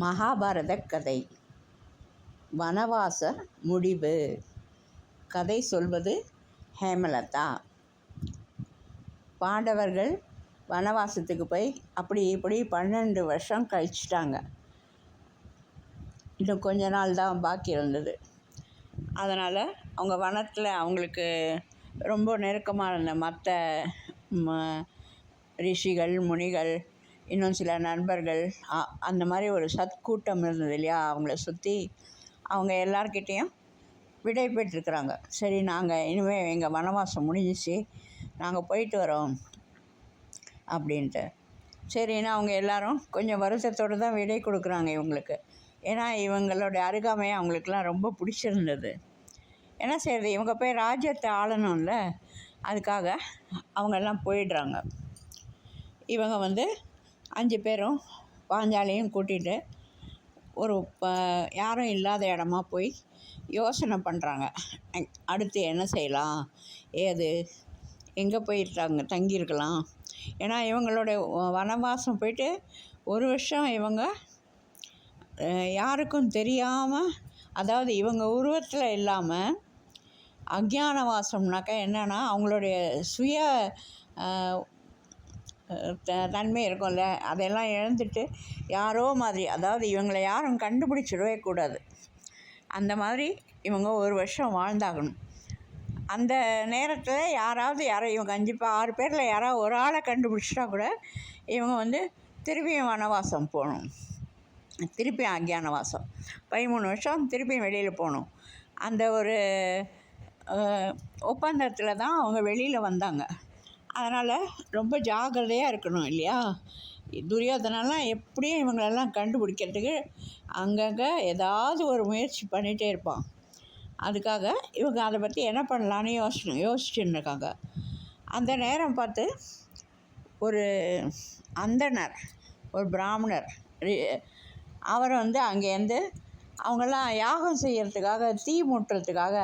மகாபாரத கதை. வனவாச முடிவு. கதை சொல்வது ஹேமலதா. பாண்டவர்கள் வனவாசத்துக்கு போய் அப்படி இப்படி பன்னெண்டு வருஷம் கழிச்சிட்டாங்க. இன்னும் கொஞ்ச நாள் தான் பாக்கி இருந்தது. அதனால் அவங்க வனத்தில் அவங்களுக்கு ரொம்ப நெருக்கமாக இருந்த மற்ற ம ரிஷிகள் முனிகள் இன்னும் சில நண்பர்கள் அ- அந்த மாதிரி ஒரு சத்கூட்டம் இருந்தது இல்லையா? அவங்கள சுற்றி அவங்க எல்லார்கிட்டேயும் விடை பெற்றுருக்குறாங்க சரி நாங்கள் இனிமேல் எங்கள் வனவாசம் முடிஞ்சிச்சு நாங்கள் போயிட்டு வரோம் அப்படின்ட்டு. சரின்னு அவங்க எல்லாரும் கொஞ்சம் வருத்தத்தோடு தான் விடை கொடுக்குறாங்க இவங்களுக்கு. ஏன்னா இவங்களுடைய அருகாமை அவங்களுக்குலாம் ரொம்ப பிடிச்சிருந்தது. என்ன செய்யறது இவங்க போய் ராஜ்யத்தை ஆளணும்ல அதுக்காக அவங்கெல்லாம் போயிடுறாங்க. இவங்க வந்து அஞ்சு பேரும் பாஞ்சாலியும் கூட்டிகிட்டு ஒரு ப யாரும் இல்லாத இடமா போய் யோசனை பண்ணுறாங்க அடுத்து என்ன செய்யலாம்? ஏது? எங்கே போயிருக்காங்க தங்கியிருக்கலாம்? ஏன்னா இவங்களோட வனவாசம் போயிட்டு ஒரு வருஷம் இவங்க யாருக்கும் தெரியாமல் அதாவது இவங்க உருவத்தில் இல்லாமல் அக்ஞானவாசம்னாக்கா என்னென்னா அவங்களுடைய சுய தன்மை இருக்கும்ல. அதெல்லாம் இழந்துட்டு யாரோ மாதிரி அதாவது இவங்களை யாரும் கண்டுபிடிச்சிடவே கூடாது. அந்த மாதிரி இவங்க ஒரு வருஷம் வாழ்ந்தாகணும். அந்த நேரத்தில் யாராவது யாரோ இவங்க அஞ்சு ஆறு பேரில் யாராவது ஒரு ஆளை கண்டுபிடிச்சிட்டா கூட இவங்க வந்து திருப்பியும் வனவாசம் போகணும். திருப்பியும் அக்ஞானவாசம் பதிமூணு வருஷம் திருப்பியும் வெளியில் போகணும். அந்த ஒரு ஒப்பந்தத்தில் தான் அவங்க வெளியில் வந்தாங்க. அதனால் ரொம்ப ஜாக்கிரதையாக இருக்கணும் இல்லையா? துரியோதனெல்லாம் எப்படியும் இவங்களெல்லாம் கண்டுபிடிக்கிறதுக்கு அங்கங்கே ஏதாவது ஒரு முயற்சி பண்ணிகிட்டே இருப்பான். அதுக்காக இவங்க அதை பற்றி என்ன பண்ணலான்னு யோசனை யோசிச்சுன்னு இருக்காங்க. அந்த நேரம் பார்த்து ஒரு அந்தணர் ஒரு பிராமணர் அவர் வந்து அங்கேருந்து அவங்கெல்லாம் யாகம் செய்கிறதுக்காக தீ மூட்டுறதுக்காக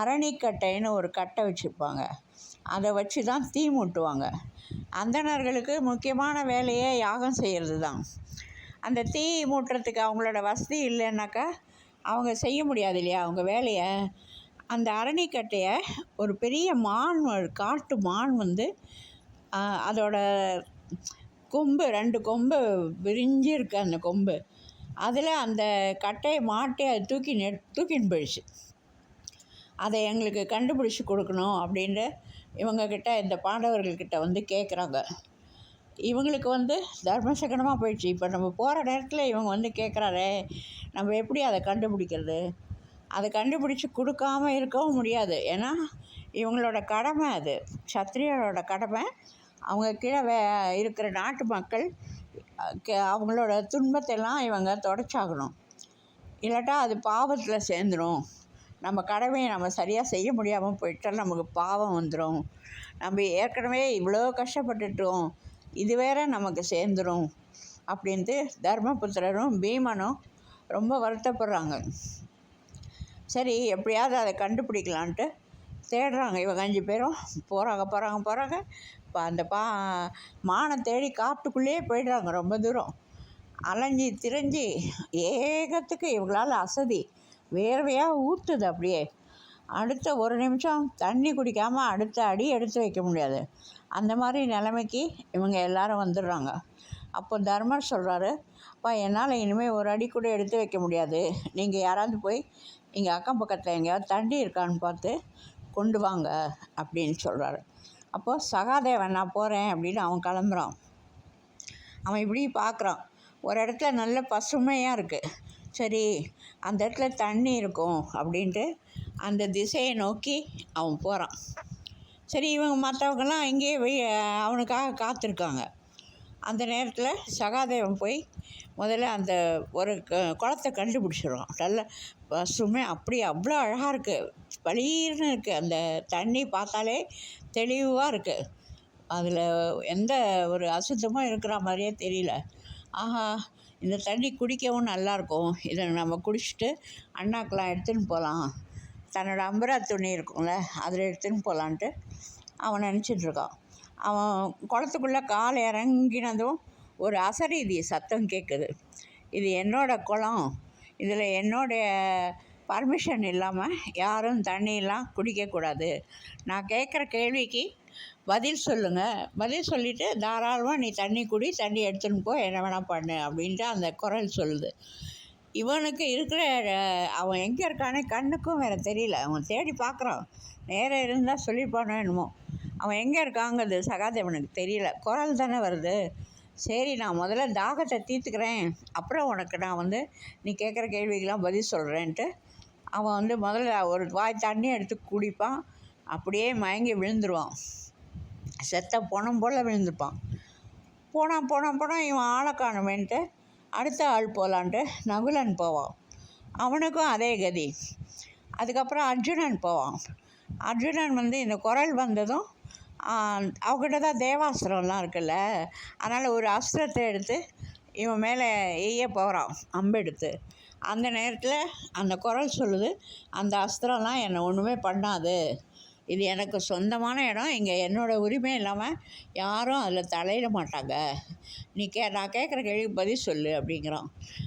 அரணிக்கட்டைன்னு ஒரு கட்டை வச்சுருப்பாங்க. அதை வச்சு தான் தீ மூட்டுவாங்க. அந்தணர்களுக்கு முக்கியமான வேலையே யாகம் செய்கிறது தான். அந்த தீ மூட்டுறதுக்கு அவங்களோட வசதி இல்லைன்னாக்கா அவங்க செய்ய முடியாது இல்லையா? அவங்க வேலையை. அந்த அரணிக்கட்டையை ஒரு பெரிய மான் காட்டு மான் வந்து அதோட கொம்பு ரெண்டு கொம்பு விரிஞ்சு இருக்கு அந்த கொம்பு. அதில் அந்த கட்டையை மாட்டி அது தூக்கி நெ தூக்கின்னு போயிடுச்சு. அதை எங்களுக்கு கண்டுபிடிச்சி கொடுக்கணும் அப்படின்ட்டு இவங்கக்கிட்ட இந்த பாண்டவர்கள்கிட்ட வந்து கேட்குறாங்க இவங்களுக்கு வந்து தர்மசகனமாக போயிடுச்சு. இப்போ நம்ம போகிற நேரத்தில் இவங்க வந்து கேட்குறாரே நம்ம எப்படி அதை கண்டுபிடிக்கிறது? அதை கண்டுபிடிச்சி கொடுக்காம இருக்கவும் முடியாது. ஏன்னா இவங்களோட கடமை அது. சத்திரியரோட கடமை. அவங்க கீழே வே இருக்கிற நாட்டு மக்கள் அவங்களோட துன்பத்தெல்லாம் இவங்க தொடச்சாகணும். இல்லாட்டா அது பாவத்தில் சேர்ந்துடும் நம்ம கடமையை நம்ம சரியாக செய்ய முடியாமல் போயிட்டால் நமக்கு பாவம் வந்துடும் நம்ம ஏற்கனவே இவ்வளோ கஷ்டப்பட்டுட்டோம். இது வேற நமக்கு சேர்ந்துடும் அப்படின்ட்டு தர்மபுத்திரரும் பீமனும் ரொம்ப வருத்தப்படுறாங்க. சரி எப்படியாவது அதை கண்டுபிடிக்கலான்ட்டு தேடுறாங்க. இவங்க அஞ்சு பேரும் போகிறாங்க போகிறாங்க போகிறாங்க இப்போ அந்த பா மானை தேடி காட்டுக்குள்ளேயே போயிடுறாங்க ரொம்ப தூரம். அலைஞ்சி திரிஞ்சு ஏகத்துக்கு இவங்களால் அசதி வேர்வையாக ஊற்றுது அப்படியே. அடுத்த ஒரு நிமிஷம் தண்ணி குடிக்காமல் அடுத்த அடி எடுத்து வைக்க முடியாது. அந்த மாதிரி நிலைமைக்கு இவங்க எல்லாரும் வந்துடுறாங்க. அப்போ தர்மர் சொல்கிறாரு அப்பா என்னால் இனிமேல் ஒரு அடி கூட எடுத்து வைக்க முடியாது. நீங்கள் யாராவது போய் இங்கே அக்கம் பக்கத்தில் எங்கேயாவது தண்ணி இருக்கான்னு பார்த்து கொண்டு வாங்க அப்படின்னு சொல்கிறாரு அப்போது சகாதேவன் நான் போகிறேன் அப்படின்னு அவன் கிளம்புறான். அவன் இப்படி பார்க்குறான் ஒரு இடத்துல நல்ல பசுமையாக இருக்குது சரி அந்த இடத்துல தண்ணி இருக்கும் அப்படின்ட்டு அந்த திசையை நோக்கி அவன் போகிறான் சரி இவங்க மற்றவங்கெல்லாம் இங்கேயே போய் அவனுக்காக காத்திருக்காங்க. அந்த நேரத்தில் சகாதேவன் போய் முதல்ல அந்த ஒரு க- குளத்தை கண்டுபிடிச்சிடுவான். நல்ல பசுமை அப்படி அவ்வளோ அழகாக இருக்குது பளீர்னு இருக்குது அந்த தண்ணி பார்த்தாலே தெளிவாக இருக்குது அதில் எந்த ஒரு அசுத்தமும் இருக்கிற மாதிரியே தெரியல. ஆஹா இந்த தண்ணி குடிக்கவும் நல்லாயிருக்கும். இதை நம்ம குடிச்சிட்டு அண்ணாக்கெலாம் எடுத்துன்னு போகலாம். தன்னோட அம்பரா துணி இருக்கும்ல அதில் எடுத்துன்னு போகலான்ட்டு அவன் நினச்சிட்டு இருக்கான் அவன் குளத்துக்குள்ளே கால் இறங்கினதும் ஒரு அசரீதி சத்தம் கேட்குது. இது என்னோட குளம். இதில் என்னோடைய பர்மிஷன் இல்லாமல் யாரும் தண்ணியெலாம் குடிக்கக்கூடாது நான் கேட்குற கேள்விக்கு பதில் சொல்லுங்கள் பதில் சொல்லிவிட்டு தாராளமாக நீ தண்ணி குடி தண்ணி எடுத்துன்னு போ என்ன வேணால் பண்ணு அப்படின்ட்டு அந்த குரல் சொல்லுது. இவனுக்கு இருக்கிற அவன் எங்கே இருக்கானே கண்ணுக்கும் வேறு தெரியல. அவன் தேடி பார்க்குறான். நேரம் இருந்தால் சொல்லிப்பானோ என்னமோ. அவன் எங்கே இருக்காங்கிறது சகாதேவனுக்கு தெரியல. குரல் தானே வருது. சரி நான் முதல்ல தாகத்தை தீர்த்துக்கிறேன். அப்புறம் உனக்கு நான் வந்து நீ கேட்குற கேள்விக்கெல்லாம் பதில் சொல்கிறேன்ட்டு அவன் வந்து முதல்ல ஒரு வாய் தண்ணி எடுத்து குடிப்பான். அப்படியே மயங்கி விழுந்துருவான். செத்த போனம் போல் விழுந்துப்பான் போனால் போனால் போனால் இவன் ஆளை காணுமேன்ட்டு அடுத்த ஆள் போகலான்ட்டு நகுலன் போவான். அவனுக்கும் அதே கதி. அதுக்கப்புறம் அர்ஜுனன் போவான். அர்ஜுனன் வந்து இந்த குரல் வந்ததும் அவகிட்ட தான் தேவாஸ்திரம்லாம் இருக்குல்ல அதனால் ஒரு அஸ்திரத்தை எடுத்து இவன் மேலே எய்ய போகிறான் அம்பெடுத்து அந்த நேரத்தில் அந்த குரல் சொல்லுது அந்த அஸ்திரம்லாம் என்னை ஒன்றுமே பண்ணாது. இது எனக்கு சொந்தமான இடம். இங்கே என்னோடய உரிமை இல்லாமல் யாரும் அதில் தலையிட மாட்டாங்க. நீ கே நான் கேட்குற கேள்விக்கு பதில் சொல்லு அப்படிங்கிறான்.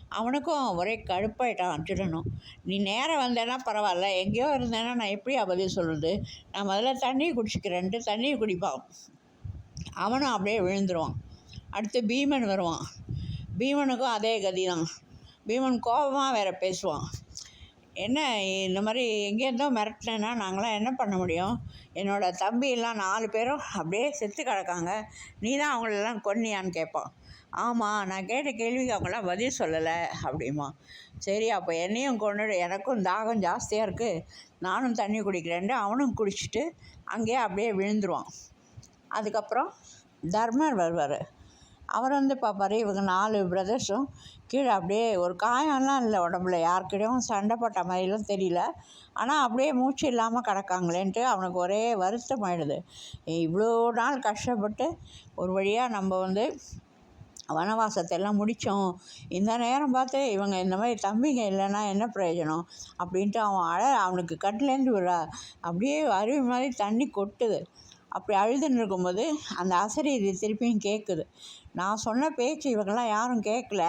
அவனுக்கும் ஒரே கடுப்பாயிட்டான் அர்ஜுனனும். நீ நேரம் வந்தேன்னா பரவாயில்ல. எங்கேயோ இருந்தேன்னா நான் எப்படி பதில் சொல்லுது நான் முதல்ல தண்ணியை குடிச்சிக்கிறேன்ட்டு தண்ணியை குடிப்பான். அவனும் அப்படியே விழுந்துருவான். அடுத்து பீமன் வருவான். பீமனுக்கும் அதே கதி தான் பீமன் கோபமாக வேற பேசுவான். என்ன இந்த மாதிரி எங்கேருந்தோ மிரட்டினேன்னா நாங்களாம் என்ன பண்ண முடியும்? என்னோடய தம்பியெல்லாம் நாலு பேரும் அப்படியே செத்து கிடக்காங்க. நீ தான் அவங்களெல்லாம் கொன்னியான்னு கேட்பான். ஆமாம் நான் கேட்ட கேள்விக்கு அவங்களாம் பதில் சொல்லலை அப்படிமா சரி அப்போ என்னையும் கொண்டுடு எனக்கும் தாகம் ஜாஸ்தியாக இருக்குது நானும் தண்ணி குடிக்கிறேன்ட்டு அவனும் குடிச்சிட்டு அங்கேயே அப்படியே விழுந்துருவான். அதுக்கப்புறம் தர்மர் வருவார். அவர் வந்து பார்ப்பாரு இவங்க நாலு பிரதர்ஸும் கீழே அப்படியே ஒரு காயம்லாம் இல்லை உடம்புல. யாருக்கிட்டையும் சண்டை போட்ட மாதிரிலாம் தெரியல. ஆனால் அப்படியே மூச்சு இல்லாமல் கிடக்காங்களேன்ட்டு அவனுக்கு ஒரே வருத்தம் ஆயிடுது இவ்வளோ நாள் கஷ்டப்பட்டு ஒரு வழியாக நம்ம வந்து வனவாசத்தை எல்லாம் முடித்தோம். இந்த நேரம் பார்த்து இவங்க இந்த மாதிரி தம்பிங்க இல்லைன்னா என்ன பிரயோஜனம்? அப்படின்ட்டு அவன் அழ அவனுக்கு கட்டிலேருந்து விழா அப்படியே அருவி மாதிரி தண்ணி கொட்டுது. அப்படி அழுதுன்னு இருக்கும்போது அந்த அசரி இது திருப்பியும் கேட்குது. நான் சொன்ன பேச்சு இவங்கெல்லாம் யாரும் கேட்கல.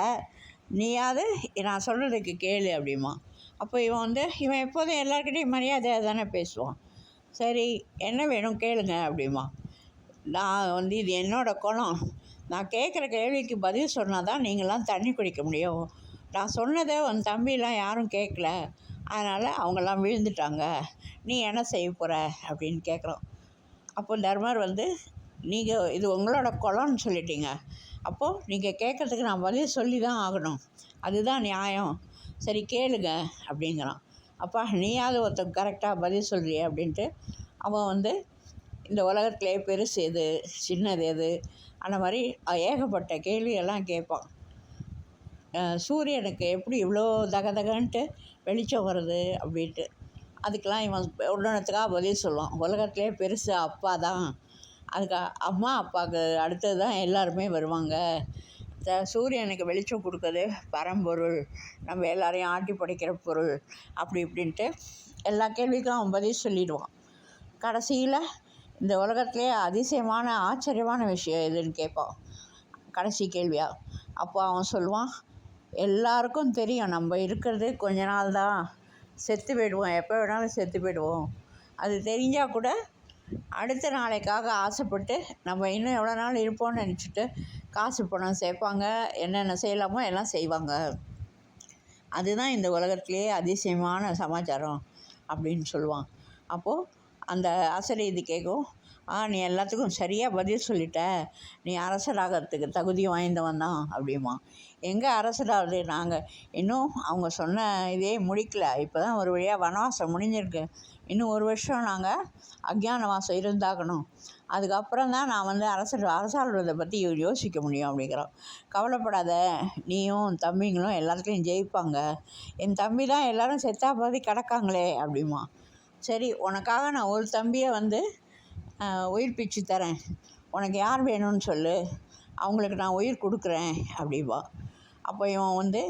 நீயாவது நான் சொல்கிறதுக்கு கேளு அப்படிமா அப்போ இவன் வந்து இவன் எப்போதும் எல்லாருக்கிட்டையும் மரியாதையாக தானே பேசுவான். சரி என்ன வேணும் கேளுங்க அப்படிமா நான் வந்து இது என்னோட குணம். நான் கேட்குற கேள்விக்கு பதில் சொன்னால் தான் நீங்களாம் தண்ணி குடிக்க முடியும். நான் சொன்னதை உன் தம்பிலாம் யாரும் கேட்கல. அதனால் அவங்கெல்லாம் விழுந்துட்டாங்க. நீ என்ன செய்ய போகிற அப்படின்னு கேட்குறோம் அப்போ தர்மர் வந்து நீங்கள் இது உங்களோட குளம்னு சொல்லிட்டீங்க. அப்போது நீங்கள் கேட்குறதுக்கு நான் பதில் சொல்லி தான் ஆகணும். அதுதான் நியாயம். சரி கேளுங்க அப்படிங்கிறான். அப்பா நீயாவது ஒருத்தன் கரெக்டாக பதில் சொல்கிறிய அப்படின்ட்டு அவன் வந்து இந்த உலகத்திலே பெருசு எது சின்னது எது அந்த மாதிரி ஏகப்பட்ட கேள்வியெல்லாம் கேட்பான். சூரியனுக்கு எப்படி இவ்வளோ தகதகன்ட்டு வெளிச்சம் வருது அப்படின்ட்டு. அதுக்கெலாம் இவன் உடனத்துக்காக பதில் சொல்லுவான். உலகத்திலே பெருசு அப்பா தான் அதுக்கு அம்மா அப்பாவுக்கு அடுத்தது தான் எல்லாருமே வருவாங்க. த- சூரியனுக்கு வெளிச்சம் கொடுக்குறது பரம்பொருள் நம்ம எல்லாரையும் ஆட்டி படைக்கிற பொருள் அப்படி இப்படின்ட்டு எல்லா கேள்விக்கும் அவன் பதில் சொல்லிடுவான். கடைசியில் இந்த உலகத்துலேயே அதிசயமான ஆச்சரியமான விஷயம் எதுன்னு கேட்பான். கடைசி கேள்வியாக அப்போ அவன் சொல்லுவான் எல்லாருக்கும் தெரியும் நம்ம இருக்கிறது கொஞ்ச நாள் தான் செத்து போயிடுவோம். எப்போ வேணாலும் செத்து போயிடுவோம். அது தெரிஞ்சால் கூட அடுத்த நாளைக்காக ஆசைப்பட்டு நம்ம இன்னும் எவ்வளோ நாள் இருப்போம்னு நினச்சிட்டு காசு பணம் சேர்ப்பாங்க. என்னென்ன செய்யலாமோ எல்லாம் செய்வாங்க. அதுதான் இந்த உலகத்திலேயே அதிசயமான சமாச்சாரம் அப்படின்னு சொல்லுவான். அப்போது அந்த அசரி இது கேட்கும் ஆ நீ எல்லாத்துக்கும் சரியாக பதில் சொல்லிட்ட. நீ அரசராகிறதுக்கு தகுதி வாய்ந்தவன் தான் அப்படிமா எங்கே அரசராகுது நாங்கள் இன்னும் அவங்க சொன்ன இதே முடிக்கல. இப்போ தான் ஒரு வழியாக வனவாசம் முடிஞ்சிருக்கு. இன்னும் ஒரு வருஷம் நாங்கள் அக்ஞான வாசம் இருந்தாகணும். அதுக்கப்புறம் தான் நான் வந்து அரசு அரசாள்வதை பற்றி யோசிக்க முடியும் அப்படிங்கிறோம். கவலைப்படாத நீயும் உன் தம்பிங்களும் எல்லாத்துலேயும் ஜெயிப்பாங்க. என் தம்பி தான் எல்லாரும் செத்தா பாதி கிடக்காங்களே அப்படிமா. சரி உனக்காக நான் ஒரு தம்பியை வந்து உயிர் பிச்சு தரேன். உனக்கு யார் வேணும்னு சொல்லு. அவங்களுக்கு நான் உயிர் கொடுக்குறேன் அப்படிம்பா. அப்போ இவன் வந்து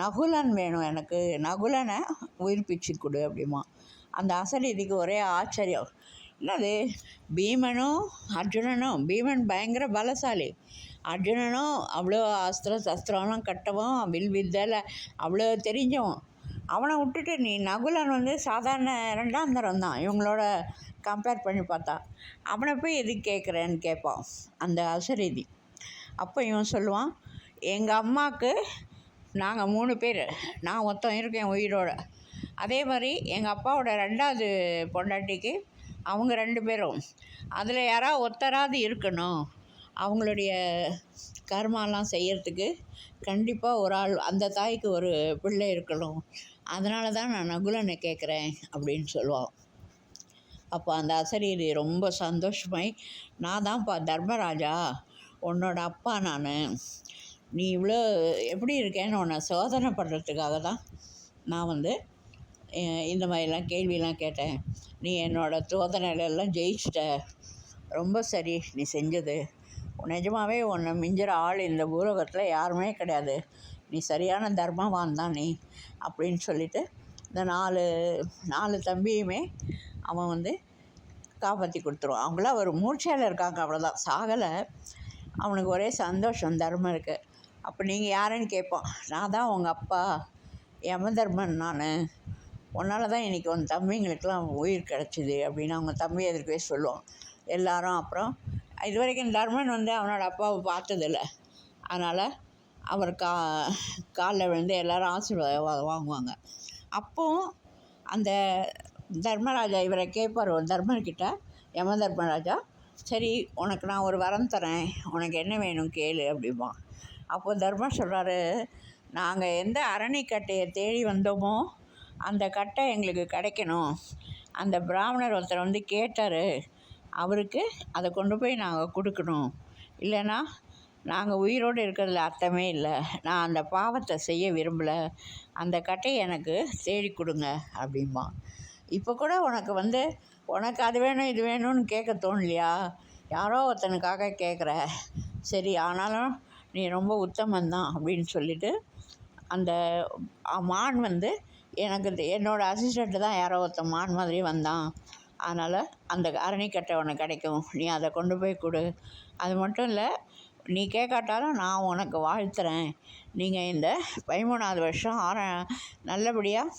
நகுலன் வேணும் எனக்கு. நகுலனை உயிர் பிச்சு கொடு அப்படிமா. அந்த அசரீதிக்கு ஒரே ஆச்சரியம். என்னது? பீமனும் அர்ஜுனனும் பீமன் பயங்கர பலசாலி. அர்ஜுனனும் அவ்வளோ அஸ்திர சஸ்திரம்லாம் கட்டவும் வில் வித்தையில் அவ்வளோ தெரிஞ்சவன். அவனை விட்டுட்டு நீ நகுலன் வந்து சாதாரண ரெண்டாம் தரம் தான். இவங்களோட கம்பேர் பண்ணி பார்த்தா. அவனை போய் எது கேட்குறேன்னு கேட்பான் அந்த அசரீதி அப்போ இவன் சொல்லுவான் எங்கள் அம்மாவுக்கு நாங்கள் மூணு பேர். நான் ஒருத்தன் இருக்கேன் உயிரோட. அதே மாதிரி எங்கள் அப்பாவோட ரெண்டாவது பொண்டாட்டிக்கு அவங்க ரெண்டு பேரும். அதில் யாராவது ஒருத்தராவது இருக்கணும். அவங்களுடைய கர்மாலாம் செய்கிறதுக்கு கண்டிப்பாக ஒரு ஆள் அந்த தாய்க்கு ஒரு பிள்ளை இருக்கணும். அதனால தான் நான் நகுலனை கேட்குறேன் அப்படின்னு சொல்லுவான். அப்போ அந்த அசரீரி ரொம்ப சந்தோஷமாய் நான் தான்ப்பா தர்மராஜா உன்னோட அப்பா நான். நீ இவ்வளோ எப்படி இருக்கேன்னு உன்னை சோதனை பண்ணுறதுக்காக தான் நான் வந்து இந்த மாதிரிலாம் கேள்வியெலாம் கேட்டேன். நீ என்னோட சோதனையிலெல்லாம் ஜெயிச்சிட்ட. ரொம்ப சரி நீ செஞ்சது. நிஜமாவே உன்னை மிஞ்சிற ஆள் இந்த பூலோகத்தில் யாருமே கிடையாது. நீ சரியான தர்மவான் தான் நீ அப்படின்னு சொல்லிட்டு இந்த நாலு நாலு தம்பியுமே அவன் வந்து காப்பாற்றி கொடுத்துருவான். அவங்களாம் ஒரு மூர்ச்சையில் இருக்காங்க அவ்வளோதான் சாகலை. அவனுக்கு ஒரே சந்தோஷம் தர்மம் இருக்குது அப்போ நீங்கள் யாருன்னு கேட்பான் நான் தான் உங்கள் அப்பா. யம தர்மன் நான். உன்னால தான் இன்றைக்கி உன் தம்பிங்களுக்கெல்லாம் உயிர் கிடச்சிது அப்படின்னு அவங்க தம்பி எதிர்க்கவே சொல்லுவான் எல்லாரும் அப்புறம் இது வரைக்கும் தர்மன் வந்து அவனோட அப்பாவை பார்த்ததில்ல. அதனால் அவர் கா காலில் விழுந்து எல்லோரும் ஆசீர்வாதம் வாங்குவாங்க. அப்போது அந்த தர்மராஜா இவரை கேட்பார் தர்மர்கிட்ட யம தர்மராஜா சரி உனக்கு நான் ஒரு வரம் தரேன். உனக்கு என்ன வேணும் கேளு அப்படிம்பான். அப்போ தர்மர் சொல்கிறாரு நாங்கள் எந்த அரணிக்கட்டையை தேடி வந்தோமோ அந்த கட்டை எங்களுக்கு கிடைக்கணும். அந்த பிராமணர் ஒருத்தர் வந்து கேட்டார். அவருக்கு அதை கொண்டு போய் நாங்கள் கொடுக்கணும். இல்லைன்னா நாங்கள் உயிரோடு இருக்கிறதுல அர்த்தமே இல்லை. நான் அந்த பாவத்தை செய்ய விரும்பலை. அந்த கட்டையை எனக்கு தேடி கொடுங்க அப்படிம்பான் இப்போ கூட உனக்கு வந்து உனக்கு அது வேணும் இது வேணும்னு கேட்க தோணலையா? யாரோ ஒருத்தனுக்காக கேட்குற சரி ஆனாலும் நீ ரொம்ப உத்தமந்தான் அப்படின்னு சொல்லிட்டு அந்த மான் வந்து எனக்கு தெ- என்னோட அசிஸ்டண்ட்டு தான் யாரோ ஒருத்தன் மான் மாதிரி வந்தான். அதனால் அந்த அரணிக்கட்டை உனக்கு கிடைக்கும். நீ அதை கொண்டு போய் கொடு. அது மட்டும் இல்லை நீ கேட்காட்டாலும் நான் உனக்கு வாழ்த்துறேன். நீங்கள் இந்த பதிமூணாவது வருஷம் ஆர நல்லபடியாக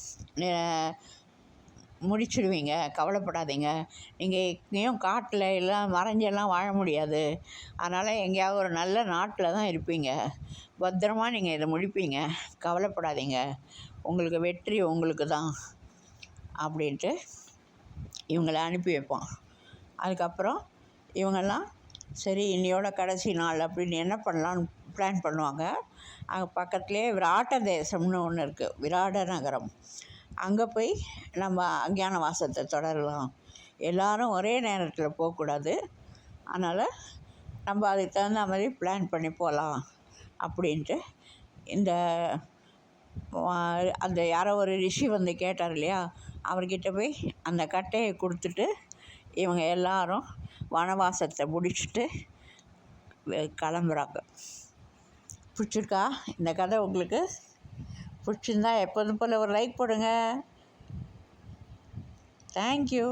முடிச்சிடுவீங்க. கவலைப்படாதீங்க. நீங்கள் எங்கேயும் காட்டில் எல்லாம் மறைஞ்செல்லாம் வாழ முடியாது. அதனால் எங்கேயாவது ஒரு நல்ல நாட்டில் தான் இருப்பீங்க. பத்திரமா நீங்கள் இதை முடிப்பீங்க. கவலைப்படாதீங்க. உங்களுக்கு வெற்றி உங்களுக்கு தான் அப்படின்ட்டு இவங்களை அனுப்பி வைப்பான். அதுக்கப்புறம் இவங்கெல்லாம் சரி இன்னையோட கடைசி நாள் அப்படின்னு என்ன பண்ணலான்னு பிளான் பண்ணுவாங்க. அங்கே பக்கத்துலேயே விராட்ட தேசம்னு ஒன்று இருக்குது விராட நகரம். அங்கே போய் நம்ம அஞ்ஞான வாசத்தை தொடரலாம். எல்லாரும் ஒரே நேரத்தில் போகக்கூடாது. அதனால் நம்ம அதுக்கு தகுந்த மாதிரி பிளான் பண்ணி போகலாம் அப்படின்ட்டு இந்த அந்த யாரோ ஒரு ரிஷி வந்து கேட்டார் இல்லையா? அவர்கிட்ட போய் அந்த கட்டையை கொடுத்துட்டு இவங்க எல்லாரும் வனவாசத்தை முடிச்சுட்டு கிளம்புறாங்க. பிடிச்சிருக்கா? இந்த கதை உங்களுக்கு பிடிச்சிருந்தா எப்போதும் போல் ஒரு லைக் போடுங்க. தேங்க்யூ